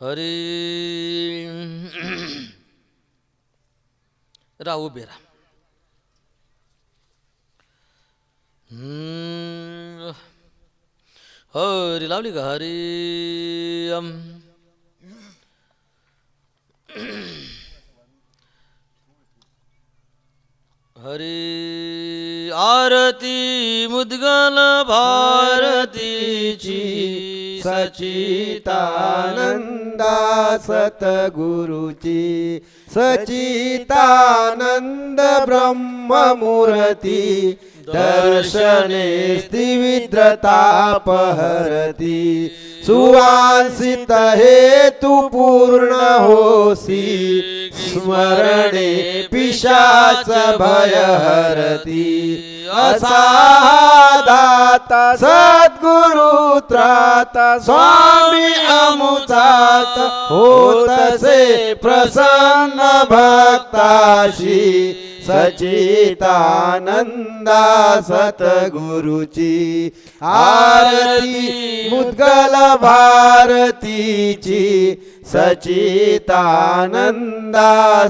हरी राहू बेरा हम्म. हरी लावली का हरी अम. हरी आरती मुद्गल भारतीची वृंदा सतगुरुची सचितानंद ब्रह्ममूर्ती दर्शने स्त्रिविद्रतापहरती. सुवासित हेतु पूर्ण होसी स्मरणे पिशाच भय हरती दाता सद्गुरु त्राता स्वामी अमुचाच होतसे प्रसन्न भक्ताशी सचितानंदा सतगुरुची आरती मुद्गल भारतीची सचितानंदा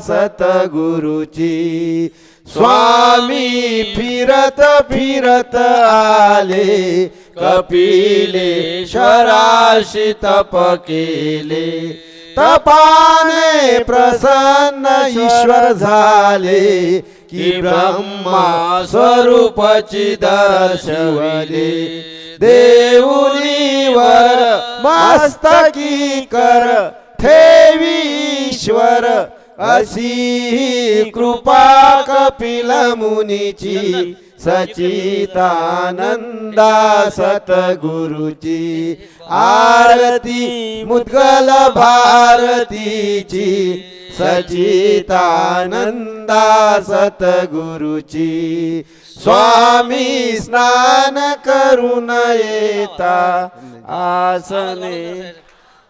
सतगुरुची स्वामी फिरत फिरत आले कपिलेश्वराशी तप केले तपाने प्रसन्न ईश्वर झाले की ब्रह्मा स्वरूपची दर्शवले. देऊनीवर मस्तकी कर ठेवीश्वर अशी कृपा कपिल मुनीची सचितानंदा सतगुरुची आरती मुद्गल भारतीची सचितानंदा सतगुरुची. स्वामी स्नान करून येता आसने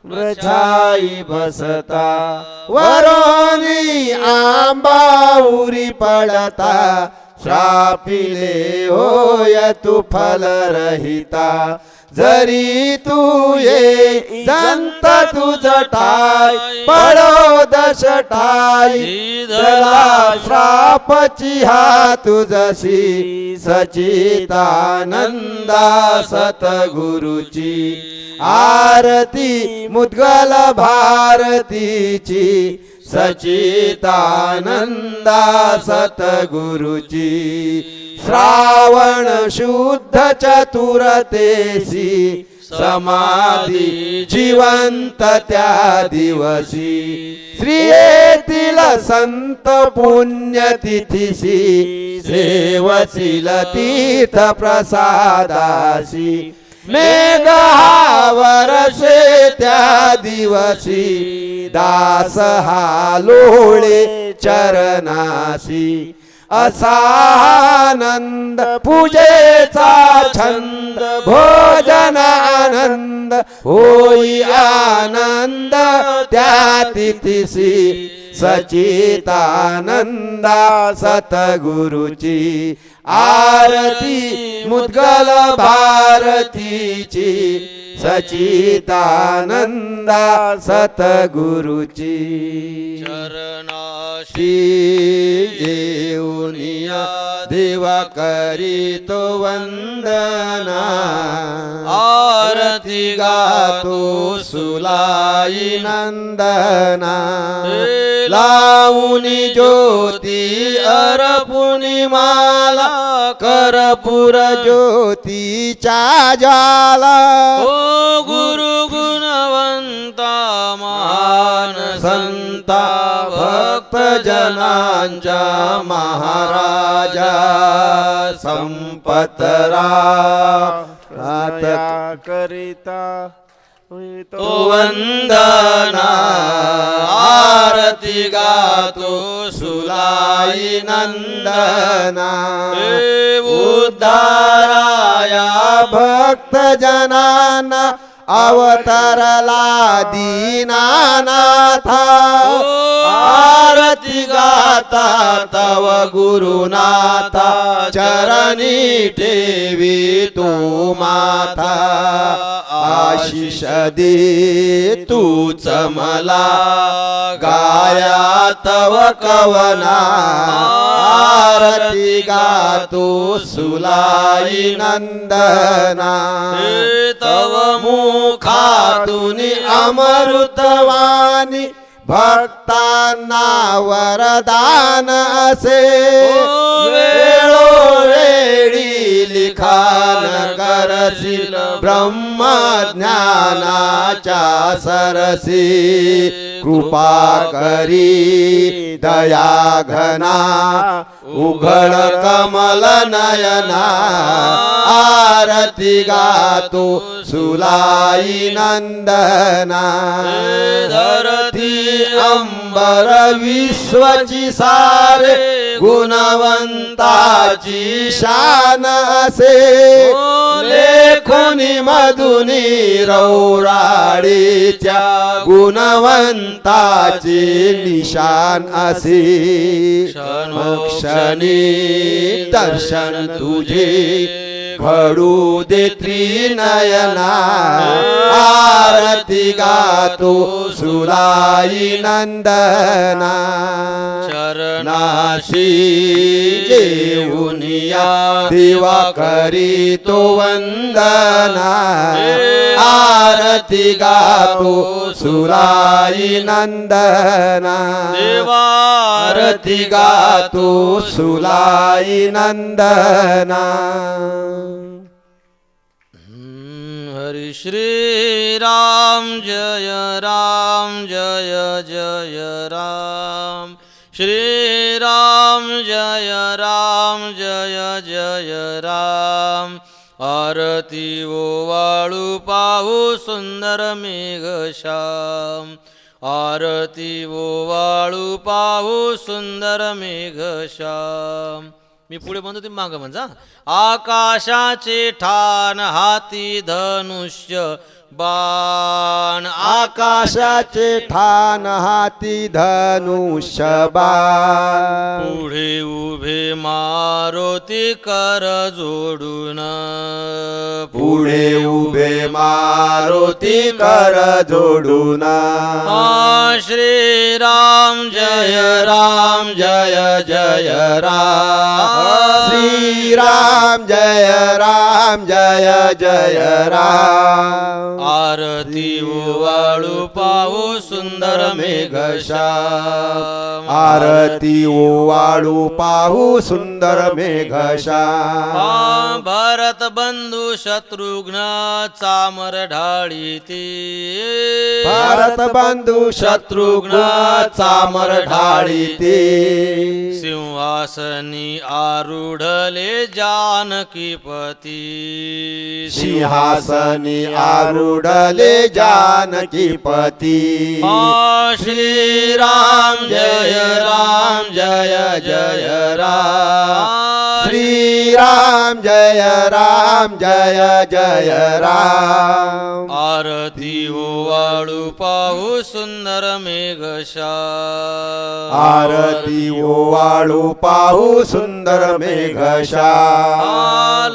मृछाई बसता वरोनी आंबाउरी पडता। श्रापिले होय तू फल रहिता जरी तू ये जंत तू जटाय पडो दशटाई जला श्रापची हा तुझशी सचितानंदा सतगुरुची आरती मुद्गल भारतीची सचितानंदा सतगुरुची श्रावण शुद्ध चतुरतेसी समाधी जिवंत त्या दिवशी श्रियेतील संत पुण्यतिथीसी सेवशील तीर्थ प्रसादासी मेघ हा त्या दिवशी दास हा लोळे चरणाशी असानंद पूजेचा छंद भोजन आनंद होई आनंद त्या तिथिसी सचितानंदा सतगुरुची आरती मुद्गल भारतीची सचितानंदा सतगुरुची. चरणाशी श्री देऊनिया देवा करीतो वंदना आरती गातो सुलाई नंदना लावूनी ज्योती अर्पुनी माला करपुर ज्योतीच्या ज्वाला ओ गुरु गुणवंता महान संता भक्त जनांच्या महाराजा संपतरा. करिता तो वंदना आरती गातो सुलाई नंदना उद्धाराया भक्त जनाना अवतरला दीनानाथा. आरती गाता तव गुरुनाथा. चरणी ठेवी तू माथा. आशिष दे तूच मला. गाया तव कवना आरती गातो सुलाई नंदना तव मुखातून अमृतवाणी भक्तांना वरदान असे। वेळोवेळी करशील ब्रह्मज्ञानाच्या सरसी. कृपा करी दया घना उघड कमल नयना आरती गातो सुलाई नंदना. धरती अंबर विश्वची सारे गुणवंताची शान असे. लेखुनी मधुनी रौराडीच्या गुणवंताची निशान असे. क्षणी दर्शन तुझे घडू दे त्रिनयना आरती गातो सुलाई नंदना। चरणाशी नाशी जेऊनिया दिवा करी तो वंदना। आरती गातो सुलाई नंदना। देवारती आरती गातो सुलाई नंदना। हरि श्री राम जय राम जय जय राम। श्री राम जय राम जय जय राम। आरती ओवाळू पाहू सुंदर मेघ श्याम। आरती ओवाळू पाहू सुंदर मेघ श्याम। मी पुढे म्हणतो तुम्ही मागं म्हणजा. आकाशाचे ठाण हाती धनुष्य बाण. आकाशाचे ठाण हाती धनुष्य बाण. पुढे उभे मारुती कर जोडून. पुढे उभे मारुती कर जोडून. श्री राम जय राम जय जय राम. श्रीराम जय राम जय जय राम। आरती ओवाळू पाहू सुंदर मेघश्याम आरती ओवाळू पाहू सुंदर मेघश्याम हा भरत बंधू शत्रुघ्न चामर ढाळी ती। भारत बंधू शत्रुघ्न चामर ढाळी ते। सिंहासनी आरूढले जानकीपती सिंहासनी आरुढले जानकी पती। हा श्रीराम जय राम जय जय राम। श्रीराम जय राम जय जय राम। आरती ओवाळू पाहू सुंदर मेघश्याम आरती ओवाळू पाहू सुंदर मेघशा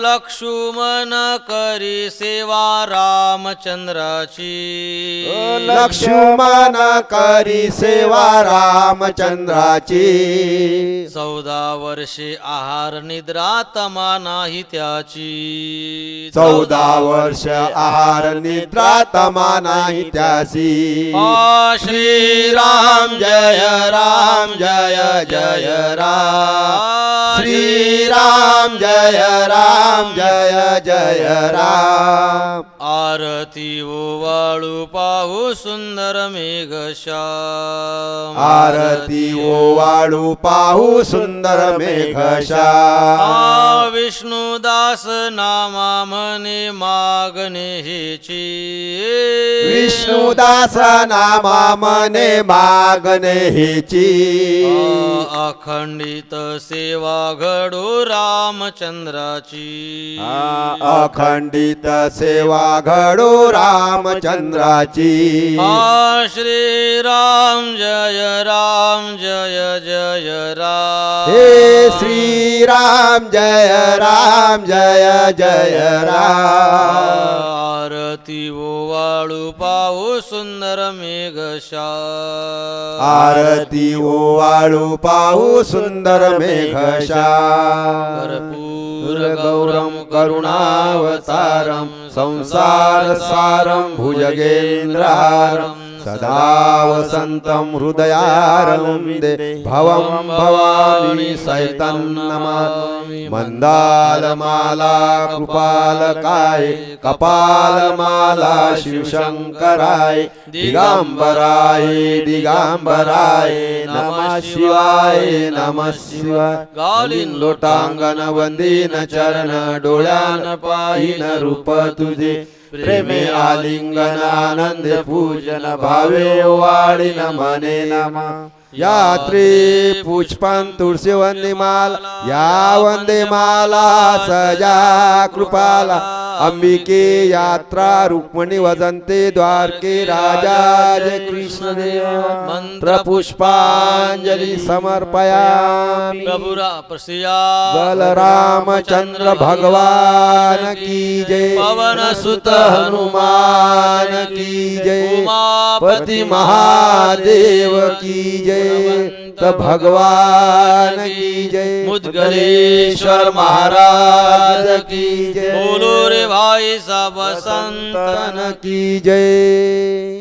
लक्ष्मण करी सेवा रामचंद्राची। लक्ष्मण करी सेवा रामचंद्राची। चौदा वर्षे आहार निद्रा तमा नाही त्याची. चौदा वर्ष आहार निद्रा तमा नाही त्यासी आ श्रीराम जय राम जय जय राम. श्रीराम जय राम जय जय राम. आरती ओवाळू पाहू सुंदर मेघश्याम आरती ओवाळू पाहू सुंदर मेघशा आ विष्णुदास नामा म्हणे मागणे हेची विष्णुदास नामा मने मागणे हेची अखंडित सेवा घडो रामचंद्राची. अखंडित सेवा घडो रामचंद्राची. रामची श्री राम जय राम जय जय राम. हे श्री राम जय राम जय जय राम। आरती ओवाळू पाहू सुंदर मेघशा आरती ओवाळू पाहू सुंदर मेघशा कर्पूर गौरम करुणावतारम संसार सारम भुजगेंद्रारम। सदा वसन्तं हृदयारविंदे भवं भवामि सहितं नमामि। मन्दालमाला कृपालकाय कपालमाला शिवशङ्कराय दिगाम्बराय दिगाम्बराय नमः शिवाय नमः शिवाय गालिन लोटांगण वंदीन चरण डोळ्यान पायिन रूप तुझे प्रेमे आलिंगन आनंद पूजन भावे वाळी मने नमा। यात्री पुष्पन तुळशी वंदे माला या वंदे माला सजा कृपाला। अंबिके यात्रा रुक्मिणी वदन्ते द्वारके राजा जय कृष्ण देव मंत्र पुष्पांजली समर्पयामि। प्रभुरा प्रसिया। बलरामचंद्र भगवान की जय। पवन सुत हनुमान की जय। पति महादेव की जय। त भगवान की जय. मुद्गलेश्वर महाराज की जय बोलो रे भाई सब संतन की जय.